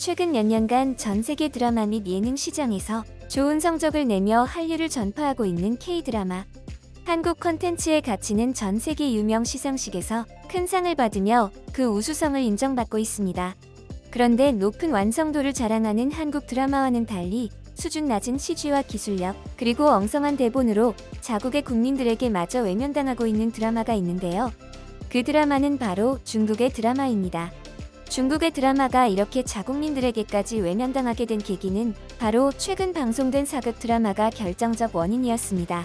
최근 몇 년간 전 세계 드라마 및 예능 시장에서 좋은 성적을 내며 한류를 전파하고 있는 K-드라마. 한국 컨텐츠의 가치는 전 세계 유명 시상식에서 큰 상을 받으며 그 우수성을 인정받고 있습니다. 그런데 높은 완성도를 자랑하는 한국 드라마와는 달리 수준 낮은 CG와 기술력, 그리고 엉성한 대본으로 자국의 국민들에게 마저 외면당하고 있는 드라마가 있는데요. 그 드라마는 바로 중국의 드라마입니다. 중국의 드라마가 이렇게 자국민들에게까지 외면당하게 된 계기는 바로 최근 방송된 사극 드라마가 결정적 원인이었습니다.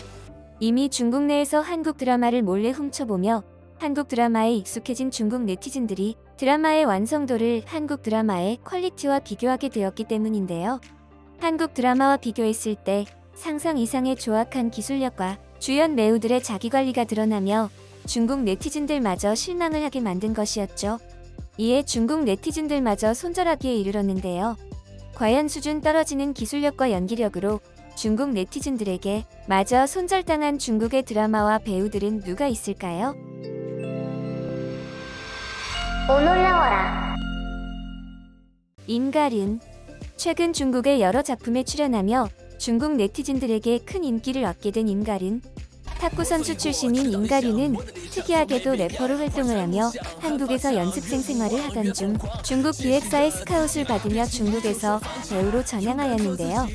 이미 중국 내에서 한국 드라마를 몰래 훔쳐보며 한국 드라마에 익숙해진 중국 네티즌들이 드라마의 완성도를 한국 드라마의 퀄리티와 비교하게 되었기 때문인데요. 한국 드라마와 비교했을 때 상상 이상의 조악한 기술력과 주연 배우들의 자기관리가 드러나며 중국 네티즌들마저 실망을 하게 만든 것이었죠. 이에 중국 네티즌들마저 손절하기에 이르렀는데요. 과연 수준 떨어지는 기술력과 연기력으로 중국 네티즌들에게 마저 손절당한 중국의 드라마와 배우들은 누가 있을까요? 오놀라워라 임가륜. 최근 중국의 여러 작품에 출연하며 중국 네티즌들에게 큰 인기를 얻게 된 임가륜. 탁구 선수 출신인 임가륜은 특이하게도 래퍼로 활동을 하며 한국에서 연습생 생활을 하던 중 중국 기획사의 스카웃을 받으며 중국에서 배우로 전향하였는데요.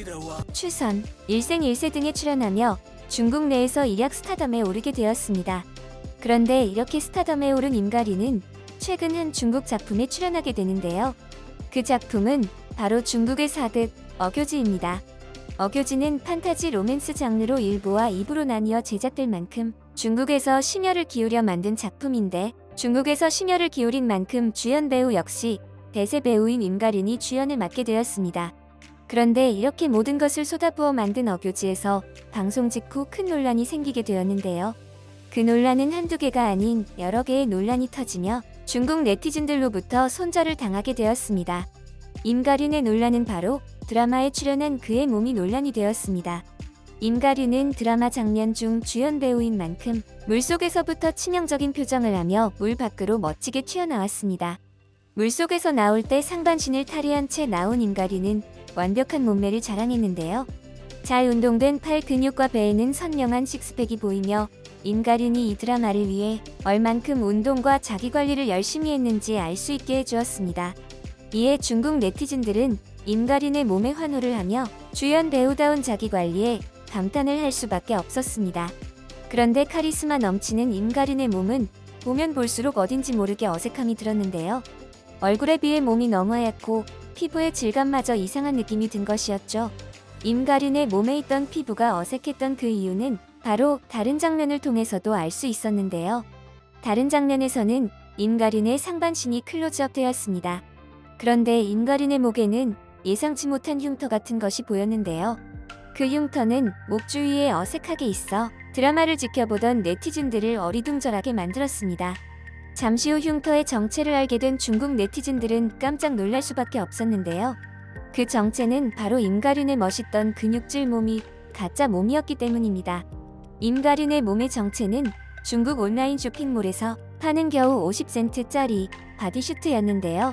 추선, 일생 일세 등에 출연하며 중국 내에서 일약 스타덤에 오르게 되었습니다. 그런데 이렇게 스타덤에 오른 임가륜은 최근 한 중국 작품에 출연하게 되는데요. 그 작품은 바로 중국의 사극 어교지입니다. 어교지는 판타지 로맨스 장르로 1부와 2부로 나뉘어 제작될 만큼 중국에서 심혈을 기울여 만든 작품인데 중국에서 심혈을 기울인 만큼 주연 배우 역시 대세 배우인 임가륜이 주연을 맡게 되었습니다. 그런데 이렇게 모든 것을 쏟아부어 만든 어교지에서 방송 직후 큰 논란이 생기게 되었는데요. 그 논란은 한두 개가 아닌 여러 개의 논란이 터지며 중국 네티즌들로부터 손절을 당하게 되었습니다. 임가륜의 논란은 바로 드라마에 출연한 그의 몸이 논란이 되었습니다. 임가륜은 드라마 장면 중 주연 배우인 만큼 물속에서부터 치명적인 표정을 하며 물 밖으로 멋지게 튀어나왔습니다. 물속에서 나올 때 상반신을 탈의한 채 나온 임가륜은 완벽한 몸매를 자랑했는데요. 잘 운동된 팔 근육과 배에는 선명한 식스팩이 보이며 임가륜이 이 드라마를 위해 얼만큼 운동과 자기관리를 열심히 했는지 알 수 있게 해주었습니다. 이에 중국 네티즌들은 임가륜의 몸에 환호를 하며 주연 배우다운 자기 관리에 감탄을 할 수밖에 없었습니다. 그런데 카리스마 넘치는 임가륜의 몸은 보면 볼수록 어딘지 모르게 어색함이 들었는데요. 얼굴에 비해 몸이 너무 하얗고 피부의 질감마저 이상한 느낌이 든 것이었죠. 임가륜의 몸에 있던 피부가 어색했던 그 이유는 바로 다른 장면을 통해서도 알 수 있었는데요. 다른 장면에서는 임가륜의 상반신이 클로즈업 되었습니다. 그런데 임가륜의 목에는 예상치 못한 흉터 같은 것이 보였는데요. 그 흉터는 목 주위에 어색하게 있어 드라마를 지켜보던 네티즌들을 어리둥절하게 만들었습니다. 잠시 후 흉터의 정체를 알게 된 중국 네티즌들은 깜짝 놀랄 수밖에 없었는데요. 그 정체는 바로 임가륜의 멋있던 근육질 몸이 가짜 몸이었기 때문입니다. 임가륜의 몸의 정체는 중국 온라인 쇼핑몰에서 파는 겨우 50센트짜리 바디슈트였는데요.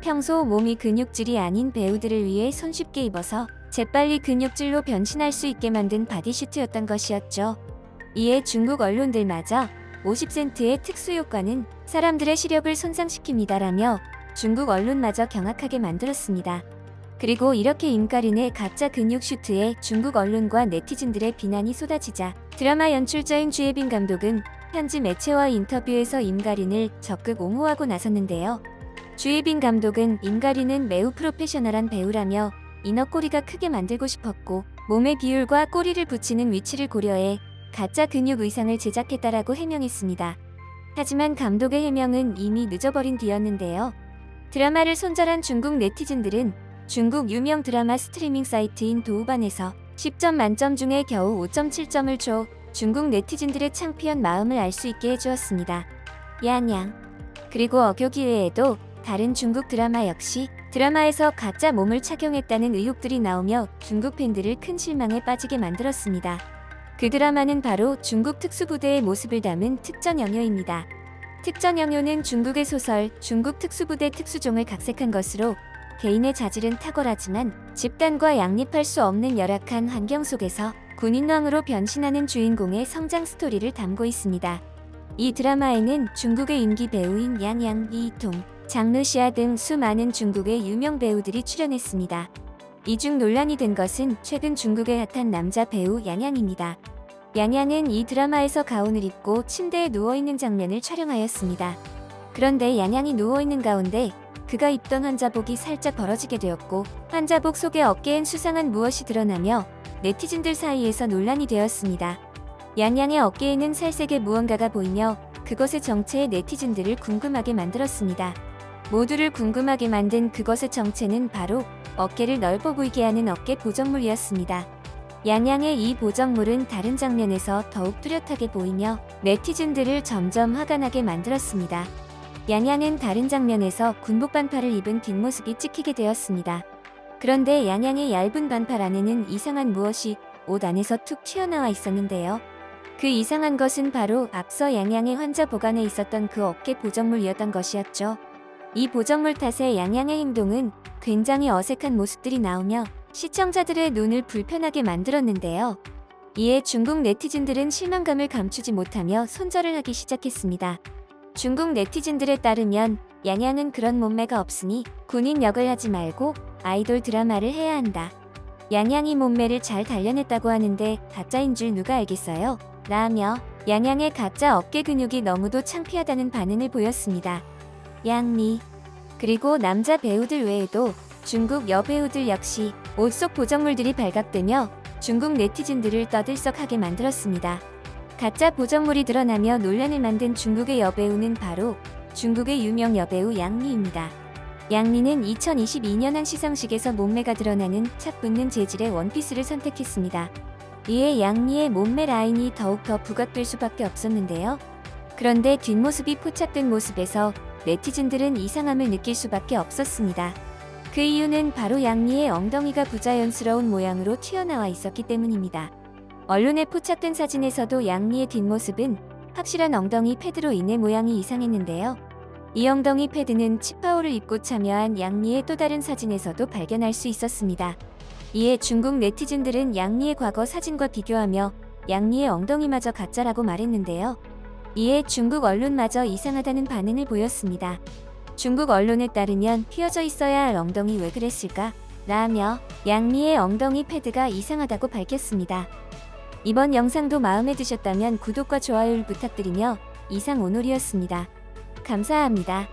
평소 몸이 근육질이 아닌 배우들을 위해 손쉽게 입어서 재빨리 근육질로 변신할 수 있게 만든 바디슈트였던 것이었죠. 이에 중국 언론들마저 50센트의 특수 효과는 사람들의 시력을 손상시킵니다라며 중국 언론마저 경악하게 만들었습니다. 그리고 이렇게 임가륜의 가짜 근육 슈트에 중국 언론과 네티즌들의 비난이 쏟아지자 드라마 연출자인 주예빈 감독은 현지 매체와 인터뷰에서 임가륜을 적극 옹호하고 나섰는데요. 주예빈 감독은 임가륜은 매우 프로페셔널한 배우라며 인어꼬리가 크게 만들고 싶었고 몸의 비율과 꼬리를 붙이는 위치를 고려해 가짜 근육 의상을 제작했다라고 해명했습니다. 하지만 감독의 해명은 이미 늦어버린 뒤였는데요. 드라마를 손절한 중국 네티즌들은 중국 유명 드라마 스트리밍 사이트인 도우반에서 10점 만점 중에 겨우 5.7점을 줘 중국 네티즌들의 창피한 마음을 알 수 있게 해주었습니다. 야냥. 그리고 어교기 외에도 다른 중국 드라마 역시 드라마에서 가짜 몸을 착용했다는 의혹들이 나오며 중국 팬들을 큰 실망에 빠지게 만들었습니다. 그 드라마는 바로 중국 특수부대의 모습을 담은 특전 영효입니다. 특전 영효는 중국의 소설 중국 특수부대 특수종을 각색한 것으로 개인의 자질은 탁월하지만 집단과 양립할 수 없는 열악한 환경 속에서 군인왕으로 변신하는 주인공의 성장 스토리를 담고 있습니다. 이 드라마에는 중국의 인기 배우인 양양, 이통, 장르시아 등 수많은 중국의 유명 배우들이 출연했습니다. 이중 논란이 된 것은 최근 중국의 핫한 남자 배우 양양입니다. 양양은 이 드라마에서 가운을 입고 침대에 누워있는 장면을 촬영하였습니다. 그런데 양양이 누워있는 가운데 그가 입던 환자복이 살짝 벌어지게 되었고 환자복 속에 어깨엔 수상한 무엇이 드러나며 네티즌들 사이에서 논란이 되었습니다. 양양의 어깨에는 살색의 무언가가 보이며 그것의 정체에 네티즌들을 궁금하게 만들었습니다. 모두를 궁금하게 만든 그것의 정체는 바로 어깨를 넓어 보이게 하는 어깨 보정물이었습니다. 양양의 이 보정물은 다른 장면에서 더욱 뚜렷하게 보이며 네티즌들을 점점 화가 나게 만들었습니다. 양양은 다른 장면에서 군복 반팔을 입은 뒷모습이 찍히게 되었습니다. 그런데 양양의 얇은 반팔 안에는 이상한 무엇이 옷 안에서 툭 튀어나와 있었는데요. 그 이상한 것은 바로 앞서 양양의 환자 보관에 있었던 그 어깨 보정물이었던 것이었죠. 이 보정물 탓에 양양의 행동은 굉장히 어색한 모습들이 나오며 시청자들의 눈을 불편하게 만들었는데요. 이에 중국 네티즌들은 실망감을 감추지 못하며 손절을 하기 시작했습니다. 중국 네티즌들에 따르면 양양은 그런 몸매가 없으니 군인 역을 하지 말고 아이돌 드라마를 해야 한다. 양양이 몸매를 잘 단련했다고 하는데 가짜인 줄 누가 알겠어요? 라며 양양의 가짜 어깨 근육이 너무도 창피하다는 반응을 보였습니다. 양미 그리고 남자 배우들 외에도 중국 여배우들 역시 옷 속 보정물들이 발각되며 중국 네티즌들을 떠들썩하게 만들었습니다. 가짜 보정물이 드러나며 논란을 만든 중국의 여배우는 바로 중국의 유명 여배우 양미입니다. 양미는 2022년 한 시상식에서 몸매가 드러나는 착 붙는 재질의 원피스를 선택했습니다. 이에 양미의 몸매 라인이 더욱더 부각될 수밖에 없었는데요. 그런데 뒷모습이 포착된 모습에서 네티즌들은 이상함을 느낄 수밖에 없었습니다. 그 이유는 바로 양미의 엉덩이가 부자연스러운 모양으로 튀어나와 있었기 때문입니다. 언론에 포착된 사진에서도 양미의 뒷모습은 확실한 엉덩이 패드로 인해 모양이 이상했는데요. 이 엉덩이 패드는 치파오를 입고 참여한 양미의 또 다른 사진에서도 발견할 수 있었습니다. 이에 중국 네티즌들은 양미의 과거 사진과 비교하며 양미의 엉덩이마저 가짜라고 말했는데요. 이에 중국 언론마저 이상하다는 반응을 보였습니다. 중국 언론에 따르면 휘어져 있어야 할 엉덩이 왜 그랬을까? 라며 양미의 엉덩이 패드가 이상하다고 밝혔습니다. 이번 영상도 마음에 드셨다면 구독과 좋아요를 부탁드리며 이상 오늘이었습니다. 감사합니다.